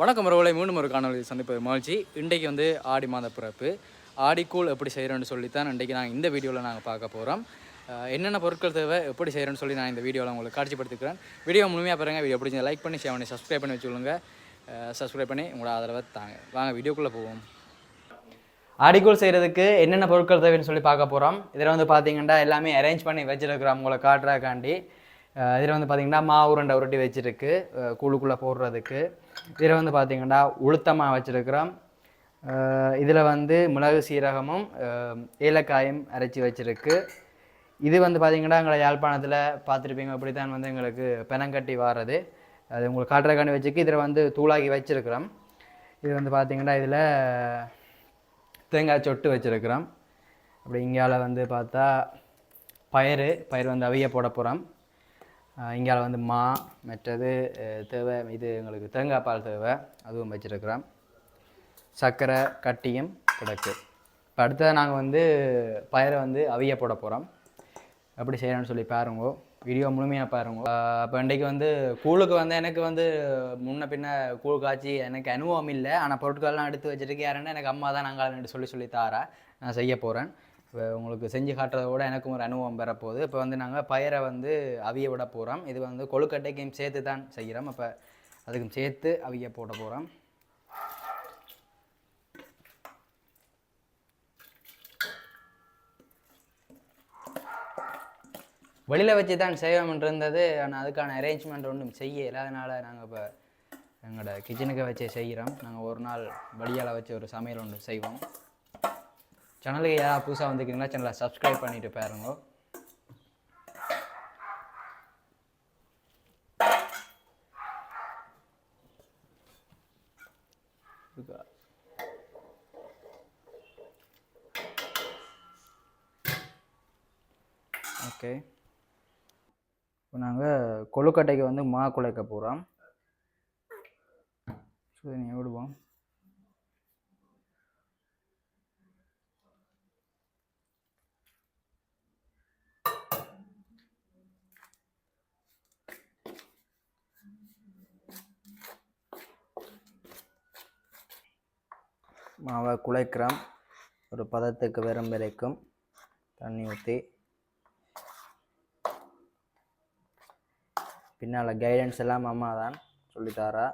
வணக்கம் உறவுகளை மீண்டும் ஒரு காணொலி சந்திப்பது மகிழ்ச்சி. இன்றைக்கு வந்து ஆடி மாத பிறப்பு. ஆடிக்கூழ் எப்படி செய்கிறோன்னு சொல்லித்தான் இன்றைக்கி நாங்கள் இந்த வீடியோவில் நாங்கள் பார்க்க போகிறோம் என்னென்ன பொருட்கள் தேவை எப்படி செய்கிறேன்னு சொல்லி நான் இந்த வீடியோவில் உங்களுக்கு காட்சிப்படுத்திக்கிறேன். வீடியோ முழுமையாக பாருங்கள் வீடியோ பிடிச்ச லைக் பண்ணி ஷேர் பண்ணி சப்ஸ்கிரைப் பண்ணி வச்சுக்கொள்ளுங்க சப்ஸ்கிரைப் பண்ணி உங்களோட ஆதரவை தாங்க. வாங்க வீடியோக்குள்ளே போவோம். ஆடிக்கூழ் செய்கிறதுக்கு என்னென்ன பொருட்கள் தேவைன்னு சொல்லி பார்க்க போகிறோம் இதில் வந்து பார்த்தீங்கன்னா எல்லாமே அரேஞ்ச் பண்ணி வச்சிருக்கிறோம். உங்களை காட்டுறதுக்காண்டி. இதில் வந்து பார்த்தீங்கன்னா மாவு உருண்டை உருட்டி வச்சுருக்கு. கூழுக்குள்ளே போடுறதுக்கு. இதில் வந்து பார்த்தீங்கன்னா உளுத்தமாக வச்சுருக்கிறோம். இதில் வந்து மிளகு சீரகமும் ஏலக்காயும் அரைச்சி வச்சிருக்கு. இது வந்து பார்த்தீங்கன்னா எங்களை யாழ்ப்பாணத்தில் பார்த்துருப்பீங்க இப்படி தான் வந்து எங்களுக்கு பெனங்கட்டி வாரது. அது உங்களுக்கு காட்டுறக்காண்டி வச்சுக்கு இதில் வந்து தூளாகி வச்சுருக்கிறோம். இது வந்து பார்த்தீங்கன்னா இதில் தேங்காய் சொட்டு வச்சுருக்கிறோம். அப்படி இங்கால வந்து பார்த்தா பயிறு பயிர் வந்து அவிய போட போகிறோம் இங்கால வந்து மா மற்றது தேவை இது எங்களுக்கு தேங்காய் பால் தேவை அதுவும் வச்சுருக்கிறோம். சர்க்கரை கட்டியும் கிடக்கு இப்போ அடுத்தது நாங்கள் வந்து பயிரை வந்து அவிய போட போகிறோம் எப்படி செய்யணும்னு சொல்லி பாருங்கோ. வீடியோ முழுமையாக பாருங்க. அப்போ இன்றைக்கு வந்து கூழுக்கு வந்து எனக்கு வந்து முன்ன பின்ன கூழ் காய்ச்சி எனக்கு அனுபவம் இல்லை. ஆனால் பொருட்கள்லாம் எடுத்து வச்சுருக்கு யாருன்னா எனக்கு அம்மா தான் நாங்கள் சொல்லி சொல்லி தாரேன் நான் செய்ய போகிறேன் இப்போ உங்களுக்கு செஞ்சு காட்டுறத விட எனக்கும் ஒரு அனுபவம் பெறப்போகுது. இப்போ வந்து நாங்கள் பயிரை வந்து அவிய விட போகிறோம் இது வந்து கொழுக்கட்டைக்கும் சேர்த்து தான் செய்கிறோம் அப்போ அதுக்கும் சேர்த்து அவிய போட போகிறோம் வெளியில் வச்சு தான் செய்வோம்ன்றிருந்தது. ஆனால் அதுக்கான அரேஞ்ச்மெண்ட் ஒன்றும் செய்யலை. அதனால் நாங்கள் இப்போ எங்களோட கிச்சனுக்கு வச்சு செய்கிறோம் நாங்கள் ஒரு நாள் வெளியால் வச்சு ஒரு சமையல் ஒன்று செய்வோம். சேனலுக்கு யாராவது புதுசாக வந்துக்கிறீங்களா சேனலை சப்ஸ்கிரைப் பண்ணிட்டு பாருங்க. ஓகே இப்போ நாங்கள் கொழுக்கட்டைக்கு வந்து மா குலைக்க போகிறோம் சரி நீ விடுவோம். மாவை குழைக்கிறோம் ஒரு பதத்துக்கு வெறும் வரைக்கும் தண்ணி ஊற்றி பின்னால் கைடன்ஸ் எல்லாம் அம்மா தான் சொல்லித்தாரா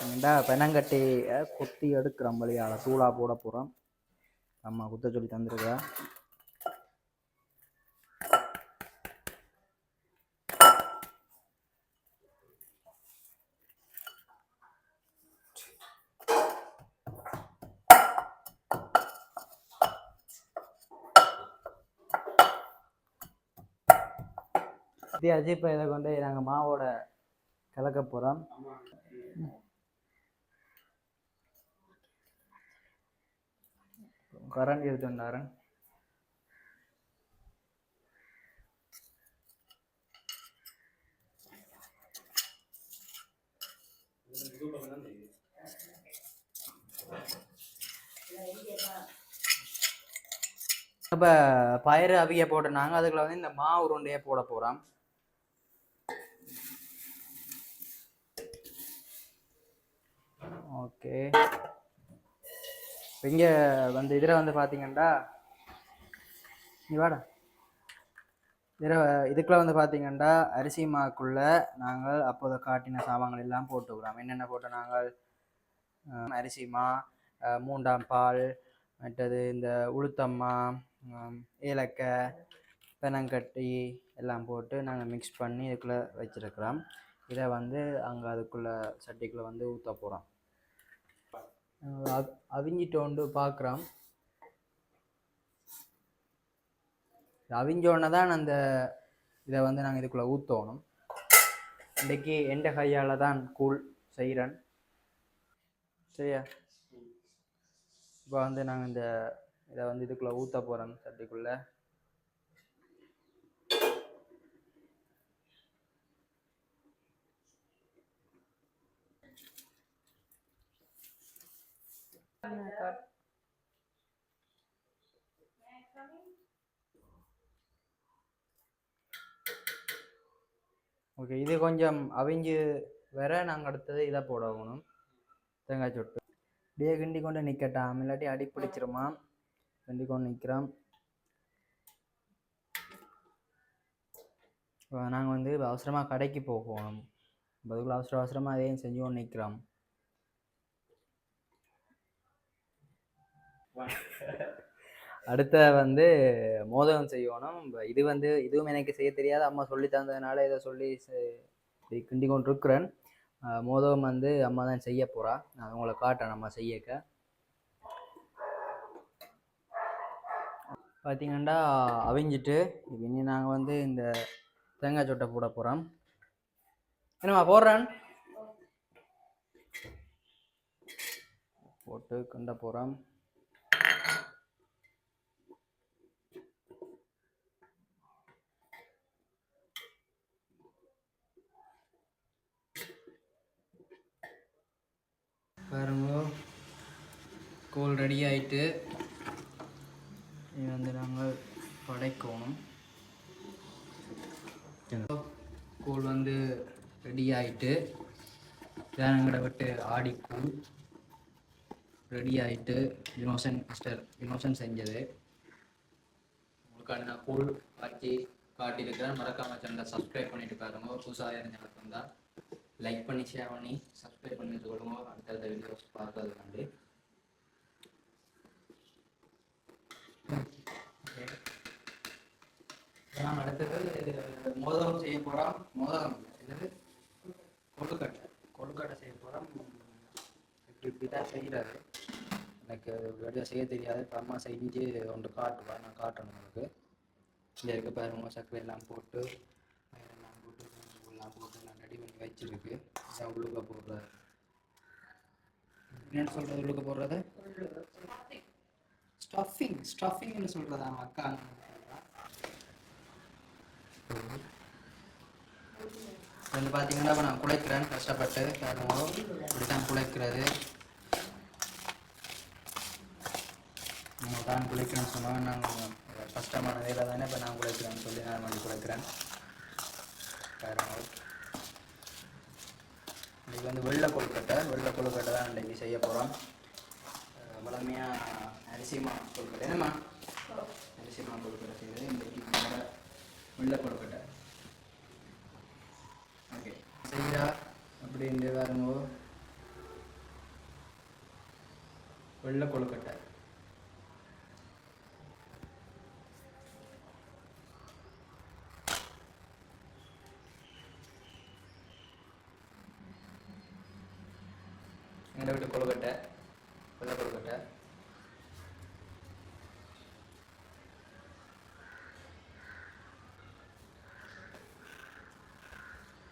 ரெண்டா பெனங்கட்டியை குத்தி எடுக்கிறோம் வழியால் சூடாக போட போகிறோம் அம்மா குத்த சொல்லி தந்துருக்கா. இதையாச்சு அஜித் பயிரை கொண்டு நாங்கள் மாவோட கலக்க போகிறோம் கரண் எடுத்து வந்தாரன் இப்போ பயிறு அவிய போட்டுனாங்க அதுக்குள்ள வந்து இந்த மாவு உருண்டையை போட போகிறோம் ஓகே. இங்கே வந்து இதில் வந்து பார்த்தீங்கன்னா நீ வாடா. இதில் இதுக்குள்ள வந்து பார்த்தீங்கன்னா அரிசி மாக்குள்ள நாங்கள் அப்போது காட்டின சாமான்கள் எல்லாம் போட்டுக்கிறோம். என்னென்ன போட்டு நாங்கள் அரிசிமா அரிசி மா மூண்டாம் பால் மற்றது இந்த உளுத்தம்மா ஏலக்காய் பெனங்கட்டி எல்லாம் போட்டு நாங்கள் மிக்ஸ் பண்ணி இதுக்குள்ளே வச்சுருக்கிறோம். இதை வந்து அங்கே அதுக்குள்ளே சட்டிக்குள்ளே வந்து ஊற்ற போகிறோம் அவிஞ்சிட்டு வந்து பார்க்குறோம் அவிஞ்சோடனே தான் அந்த இதை வந்து நாங்கள் இதுக்குள்ளே ஊற்றணும் இன்றைக்கி எந்த கையால் தான் கூழ் செய்கிறேன் சரியா? இப்போ வந்து நாங்கள் இந்த இதை வந்து இதுக்குள்ளே ஊற்ற போகிறோம் சட்டிக்குள்ளே. ஓகே இது கொஞ்சம் அவிஞ்சு வர நாங்கள் அடுத்தது இதை போடணும் தேங்காய் சொட்டு. அப்படியே கிண்டி கொண்டு நிற்கட்டாம் இல்லாட்டி அடி பிடிச்சிருமா? கிண்டி கொண்டு நிற்கிறோம் நாங்கள் வந்து அவசரமாக கடைக்கு போகணும். பதிலாக அவசர அவசரமாக அதையும் செஞ்சு கொண்டு நிற்கிறோம் அடுத்த வந்து மோதகம் செய்யணும். இது வந்து இதுவும் எனக்கு செய்ய தெரியாது. அம்மா சொல்லி தந்ததுனால இதை சொல்லி கிண்டி கொண்டு இருக்கிறேன் மோதகம் வந்து அம்மா தான் செய்ய போறா. நான் உங்களை காட்டுறேன் அம்மா செய்யக்க. பார்த்தீங்கன்னா அவிஞ்சிட்டு இனி நாங்கள் வந்து இந்த தேங்காய் சொட்டை போட போகிறோம் என்னம்மா போடுறேன். போட்டு கண்ட போகிறோம் பாருங்க. கோல் ரெடி ஆகிட்டு இது வந்து நாங்கள் படைக்கணும். கோல் வந்து ரெடி ஆகிட்டு தேனங்கடை விட்டு ஆடிக்கூழ் ரெடி ஆகிட்டு வினோசன் மிஸ்டர் வினோசன் செஞ்சது. உங்களுக்கான நான் கூழ் காய்ச்சி காட்டியிருக்கிறேன். மறக்காமல் சேனலை சப்ஸ்கிரைப் பண்ணிட்டு பாருங்க. புதுசாக இருந்தால் தான் லைக் பண்ணி ஷேர் பண்ணி சப்ஸ்கிரைப் பண்ணி வச்சுக்கொள்ளுங்க அடுத்தடுத்த வீடியோஸ் பார்க்கறதுக்காண்டி நான் அடுத்தது மோதகம் செய்ய போகிறோம் மோதகம் என்னது? இது கொழுக்கட்டை. கொழுக்கட்டை செய்ய போகிறோம் இப்படி இப்படி தான் செய்கிறாரு எனக்கு வெளியே செய்ய தெரியாது. இப்போ அம்மா செஞ்சு ஒன்று காட்டுவா நான் காட்டணும் உங்களுக்கு. இங்கே இருக்க பாருங்க சர்க்கரை எல்லாம் போட்டு எல்லாம் போட்டு எல்லாம் போட்டு நான் ரெடி இதான் உள்ளுக்க போடுறது என்னன்னு சொல்கிறது உள்ளுக்க போடுறது? ஸ்டஃபிங் ஸ்டஃபிங்னு சொல்கிறதா அக்கா வந்து பார்த்தீங்கன்னா இப்போ நான் குழைக்கிறேன். கஷ்டப்பட்டு பாருங்க இப்படி தான் குழைக்கிறது. நம்ம தான் குழைக்கிறேன்னு சொன்னால் நாங்கள் கஷ்டமான வேலை தானே இப்போ நான் குழைக்கிறேன்னு சொல்லி நான் வந்து குழைக்கிறேன். பாருங்க இது வந்து வெள்ளை கொழுக்கட்டை. வெள்ளை கொழுக்கட்டை தான் இன்றைக்கி செய்ய போகிறோம் வளமையாக அரிசிமா கொழுக்கட்டை. என்னம்மா? அரிசிமா கொழுக்கட்டை செய்வது இன்றைக்கி வெள்ளை- வெள்ளை கொழுக்கட்டை. ஓகே. செய்கிறா அப்படி வரும்போது வெள்ளை கொழுக்கட்டை எங்கள் வீட்டு கொழுக்கட்டை வெள்ளை கொழுக்கட்டை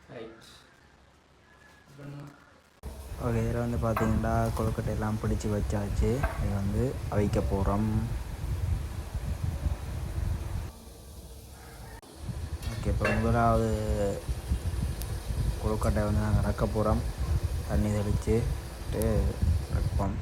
ரைட் ஓகே இதில் வந்து பார்த்தீங்கன்னா கொழுக்கட்டை எல்லாம் பிடிச்சி வச்சாச்சு. இது வந்து அவிக்க போகிறோம் ஓகே இப்போ முதலாவது கொழுக்கட்டை வந்து நாங்கள் ரக்க போகிறோம் தண்ணி தெளித்து வைப்போம்